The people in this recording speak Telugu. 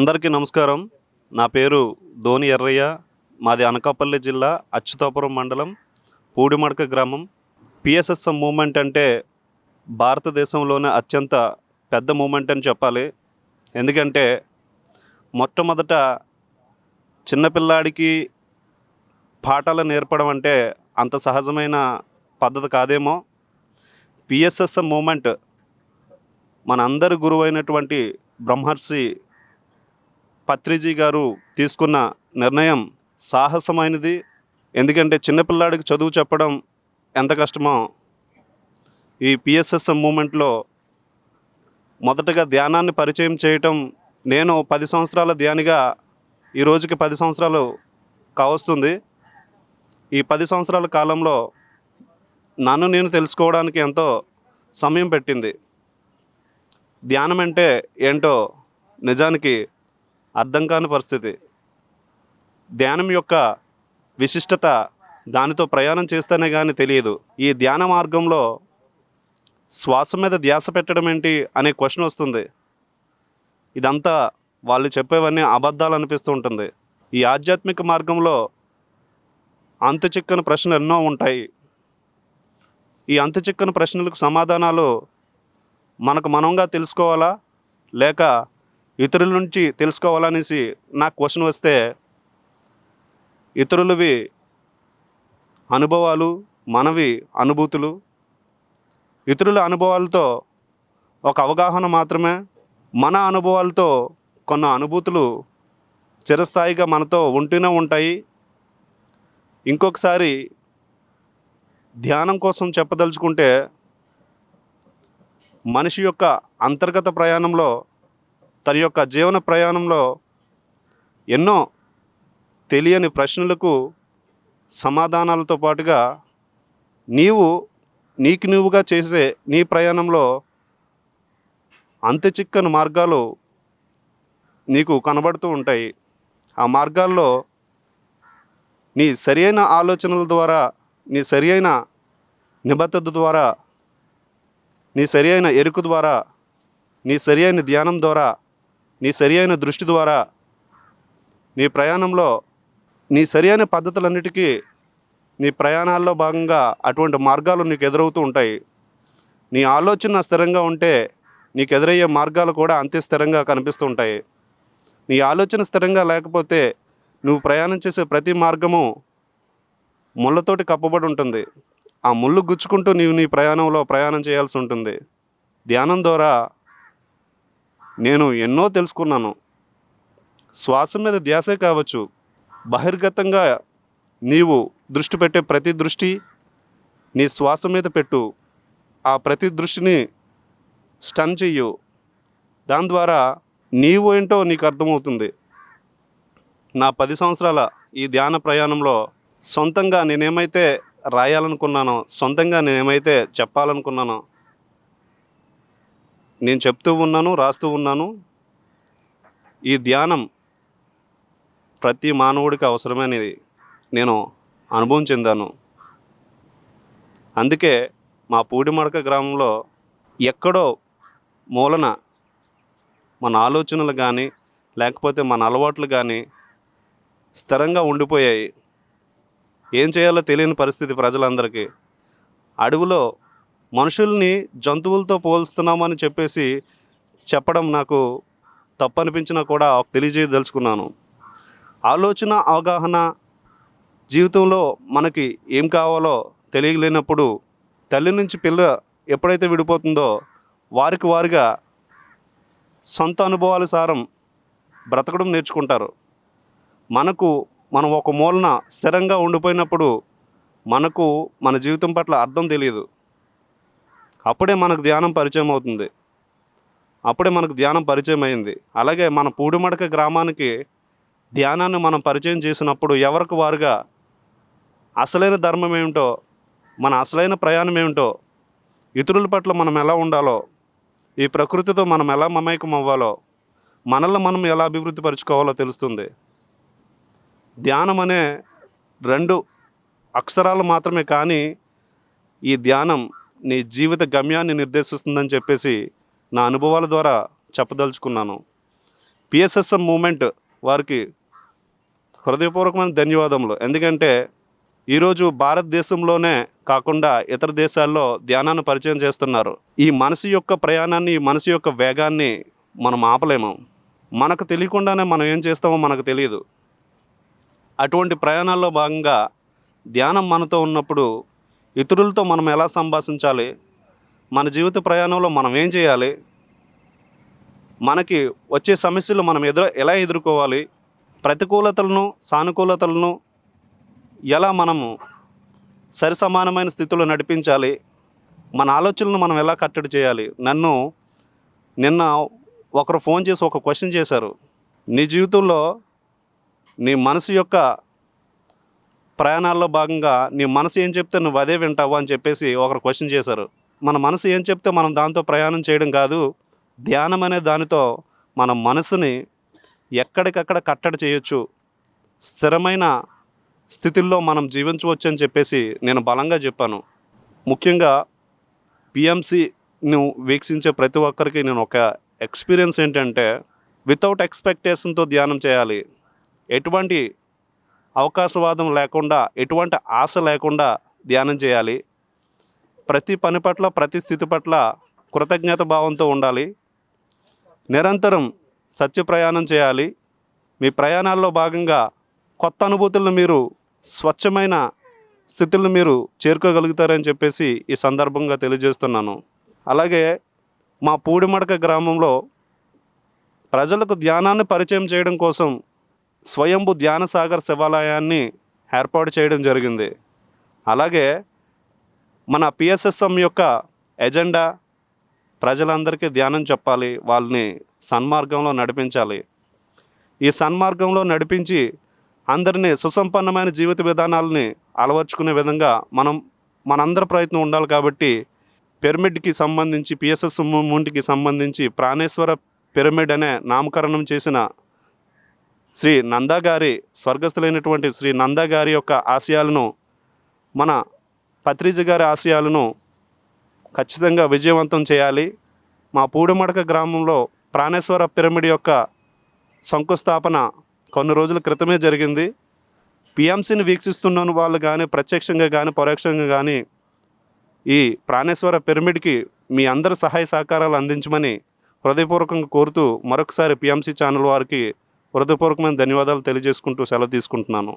అందరికీ నమస్కారం. నా పేరు ధోని ఎర్రయ్య. మాది అనకాపల్లి జిల్లా అచ్చుతోపురం మండలం పూడిమడక గ్రామం. పిఎస్ఎస్ఎం మూమెంట్ అంటే భారతదేశంలోనే అత్యంత పెద్ద మూమెంట్ అని చెప్పాలి. ఎందుకంటే మొట్టమొదట చిన్నపిల్లాడికి పాఠాలు నేర్పడం అంటే అంత సహజమైన పద్ధతి కాదేమో. పిఎస్ఎస్ మూమెంట్ మనందరి గురువు గురువైనటువంటి బ్రహ్మర్షి పత్రిజీ గారు తీసుకున్న నిర్ణయం సాహసమైనది. ఎందుకంటే చిన్నపిల్లాడికి చదువు చెప్పడం ఎంత కష్టమో ఈ పిఎస్ఎస్ఎం మూమెంట్లో మొదటగా ధ్యానాన్ని పరిచయం చేయటం నేను పది సంవత్సరాల ధ్యానిగా ఈ రోజుకి పది సంవత్సరాలు కావస్తుంది. ఈ పది సంవత్సరాల కాలంలో నన్ను నేను తెలుసుకోవడానికి ఎంతో సమయం పెట్టింది. ధ్యానం అంటే ఏంటో నిజానికి అర్థం కాని పరిస్థితి. ధ్యానం యొక్క విశిష్టత దానితో ప్రయాణం చేస్తేనే కానీ తెలియదు. ఈ ధ్యాన మార్గంలో శ్వాస మీద ధ్యాస పెట్టడం ఏంటి అనే క్వశ్చన్ వస్తుంది. ఇదంతా వాళ్ళు చెప్పేవన్నీ అబద్ధాలు అనిపిస్తూ ఉంటుంది. ఈ ఆధ్యాత్మిక మార్గంలో అంతు చిక్కని ప్రశ్నలు ఎన్నో ఉంటాయి. ఈ అంతు చిక్కని ప్రశ్నలకు సమాధానాలు మనకు మనంగా తెలుసుకోవాలా? లేక ఇతరుల నుంచి తెలుసుకోవాలనేసి నాకు క్వశ్చన్ వస్తే ఇతరులవి అనుభవాలు మనవి అనుభూతులు ఇతరుల అనుభవాలతో ఒక అవగాహన మాత్రమే మన అనుభవాలతో కొన్ని అనుభూతులు చిరస్థాయిగా మనతో ఉంటూనే ఉంటాయి. ఇంకొకసారి ధ్యానం కోసం చెప్పదలుచుకుంటే మనిషి యొక్క అంతర్గత ప్రయాణంలో తన యొక్క జీవన ప్రయాణంలో ఎన్నో తెలియని ప్రశ్నలకు సమాధానాలతో పాటుగా నీవు నీకు నువ్వుగా చేసే నీ ప్రయాణంలో అంత చిక్కని మార్గాలు నీకు కనబడుతూ ఉంటాయి. ఆ మార్గాల్లో నీ సరియైన ఆలోచనల ద్వారా నీ సరియైన నిబద్ధత ద్వారా నీ సరి అయిన ఎరుకు ద్వారా నీ సరి అయిన ధ్యానం ద్వారా నీ సరి అయిన దృష్టి ద్వారా నీ ప్రయాణంలో నీ సరి అయిన పద్ధతులన్నిటికీ నీ ప్రయాణాల్లో భాగంగా అటువంటి మార్గాలు నీకు ఎదురవుతూ ఉంటాయి. నీ ఆలోచన స్థిరంగా ఉంటే నీకు ఎదురయ్యే మార్గాలు కూడా అంతే స్థిరంగా కనిపిస్తూ ఉంటాయి. నీ ఆలోచన స్థిరంగా లేకపోతే నువ్వు ప్రయాణం చేసే ప్రతి మార్గము ముళ్ళతోటి కప్పబడి ఉంటుంది. ఆ ముళ్ళు గుచ్చుకుంటూ నీవు నీ ప్రయాణంలో ప్రయాణం చేయాల్సి ఉంటుంది. ధ్యానం ద్వారా నేను ఎన్నో తెలుసుకున్నాను. శ్వాస మీద ధ్యాసే కావచ్చు. బహిర్గతంగా నీవు దృష్టి పెట్టే ప్రతి దృష్టి నీ శ్వాస మీద పెట్టు. ఆ ప్రతి దృష్టిని స్టన్ చెయ్యు. దాని ద్వారా నీవు ఏంటో నీకు అర్థమవుతుంది. నా పది సంవత్సరాల ఈ ధ్యాన ప్రయాణంలో సొంతంగా నేనేమైతే రాయాలనుకున్నానో సొంతంగా నేనేమైతే చెప్పాలనుకున్నానో నేను చెప్తూ ఉన్నాను రాస్తూ ఉన్నాను. ఈ ధ్యానం ప్రతి మానవుడికి అవసరమనేది. నేను అనుభవం చెందాను. అందుకే మా పూడిమడక గ్రామంలో ఎక్కడో మూలన మన ఆలోచనలు కానీ లేకపోతే మన అలవాట్లు కానీ స్థిరంగా ఉండిపోయాయి. ఏం చేయాలో తెలియని పరిస్థితి ప్రజలందరికీ. అడవిలో మనుషుల్ని జంతువులతో పోల్స్తున్నామని చెప్పేసి చెప్పడం నాకు తప్పనిపించినా కూడా తెలియజేయదలుచుకున్నాను ఆలోచన అవగాహన జీవితంలో మనకి ఏం కావాలో తెలియలేనప్పుడు తల్లి నుంచి పిల్ల ఎప్పుడైతే విడిపోతుందో వారికి వారిగా సొంత అనుభవాల సారం బ్రతకడం నేర్చుకుంటారు. మనకు మనం ఒక మూలన స్థిరంగా ఉండిపోయినప్పుడు మనకు మన జీవితం పట్ల అర్థం తెలియదు. అప్పుడే మనకు ధ్యానం పరిచయం అవుతుంది అప్పుడే మనకు ధ్యానం పరిచయం అయింది అలాగే మన పూడిమడక గ్రామానికి ధ్యానాన్ని మనం పరిచయం చేసినప్పుడు ఎవరికి వారుగా అసలైన ధర్మం ఏమిటో మన అసలైన ప్రయాణం ఏమిటో ఇతరుల పట్ల మనం ఎలా ఉండాలో ఈ ప్రకృతితో మనం ఎలా మమైకం అవ్వాలో మనల్ని మనం ఎలా అభివృద్ధి పరుచుకోవాలో తెలుస్తుంది. ధ్యానం అనే రెండు అక్షరాలు మాత్రమే కానీ ఈ ధ్యానం నీ జీవిత గమ్యాన్ని నిర్దేశిస్తుందని చెప్పేసి నా అనుభవాల ద్వారా చెప్పదలుచుకున్నాను. పిఎస్ఎస్ఎం మూమెంట్ వారికి హృదయపూర్వకమైన ధన్యవాదములు. ఎందుకంటే ఈరోజు భారతదేశంలోనే కాకుండా ఇతర దేశాల్లో ధ్యానాన్ని పరిచయం చేస్తున్నారు. ఈ మనసు యొక్క ప్రయాణాన్ని ఈ మనసు యొక్క వేగాన్ని మనం ఆపలేము. మనకు తెలియకుండానే మనం ఏం చేస్తామో మనకు తెలియదు. అటువంటి ప్రయాణాల్లో భాగంగా ధ్యానం మనతో ఉన్నప్పుడు ఇతరులతో మనం ఎలా సంభాషించాలి? మన జీవిత ప్రయాణంలో మనం ఏం చేయాలి? మనకి వచ్చే సమస్యలు మనం ఎదురు ఎలా ఎదుర్కోవాలి? ప్రతికూలతలను సానుకూలతలను ఎలా మనము సరిసమానమైన స్థితిలో నడిపించాలి? మన ఆలోచనలను మనం ఎలా కట్టడి చేయాలి? నన్ను నిన్న ఒకరు ఫోన్ చేసి ఒక క్వశ్చన్ చేశారు. నీ జీవితంలో నీ మనసు యొక్క ప్రయాణాల్లో భాగంగా నీ మనసు ఏం చెప్తే నువ్వు అదే వింటావు అని చెప్పేసి ఒకరు క్వశ్చన్ చేశారు. మన మనసు ఏం చెప్తే మనం దాంతో ప్రయాణం చేయడం కాదు ధ్యానం అనే దానితో మన మనసుని ఎక్కడికక్కడ కట్టడి చేయొచ్చు. స్థిరమైన స్థితిల్లో మనం జీవించవచ్చు అని చెప్పేసి నేను బలంగా చెప్పాను. ముఖ్యంగా పిఎంసిని వీక్షించే ప్రతి ఒక్కరికి నేను ఒక ఎక్స్పీరియన్స్ ఏంటంటే వితౌట్ ఎక్స్పెక్టేషన్తో ధ్యానం చేయాలి. ఎటువంటి అవకాశవాదం లేకుండా ఎటువంటి ఆశ లేకుండా ధ్యానం చేయాలి. ప్రతి పని పట్ల ప్రతి స్థితి పట్ల కృతజ్ఞత భావంతో ఉండాలి. నిరంతరం సత్య ప్రయాణం చేయాలి. మీ ప్రయాణాల్లో భాగంగా కొత్త అనుభూతులను మీరు స్వచ్ఛమైన స్థితులను మీరు చేరుకోగలుగుతారని చెప్పేసి ఈ సందర్భంగా తెలియజేస్తున్నాను. అలాగే మా పూడిమడక గ్రామంలో ప్రజలకు ధ్యానాన్ని పరిచయం చేయడం కోసం స్వయంభు ధ్యానసాగర్ శివాలయాన్ని ఏర్పాటు చేయడం జరిగింది. అలాగే మన పిఎస్ఎస్ఎం యొక్క ఎజెండా ప్రజలందరికీ ధ్యానం చెప్పాలి వాళ్ళని సన్మార్గంలో నడిపించాలి. ఈ సన్మార్గంలో నడిపించి అందరినీ సుసంపన్నమైన జీవిత విధానాలని అలవర్చుకునే విధంగా మనం మనందరి ప్రయత్నం ఉండాలి కాబట్టి పిరమిడ్కి సంబంధించి పిఎస్ఎస్ ముంటికి సంబంధించి ప్రాణేశ్వర పిరమిడ్ అనే నామకరణం చేసిన శ్రీ నందా గారి స్వర్గస్థులైనటువంటి శ్రీ నందా గారి యొక్క ఆశయాలను మన పత్రిజ గారి ఆశయాలను ఖచ్చితంగా విజయవంతం చేయాలి. మా పూడిమడక గ్రామంలో ప్రాణేశ్వర పిరమిడ్ యొక్క శంకుస్థాపన కొన్ని రోజుల క్రితమే జరిగింది. పిఎంసీని వీక్షిస్తున్న వాళ్ళు కానీ ప్రత్యక్షంగా కానీ పరోక్షంగా కానీ ఈ ప్రాణేశ్వర పిరమిడ్కి మీ అందరి సహాయ సహకారాలు అందించమని హృదయపూర్వకంగా కోరుతూ మరొకసారి పిఎంసీ ఛానల్ వారికి హృదయపూర్వకమైన ధన్యవాదాలు తెలియజేసుకుంటూ సెలవు తీసుకుంటున్నాను.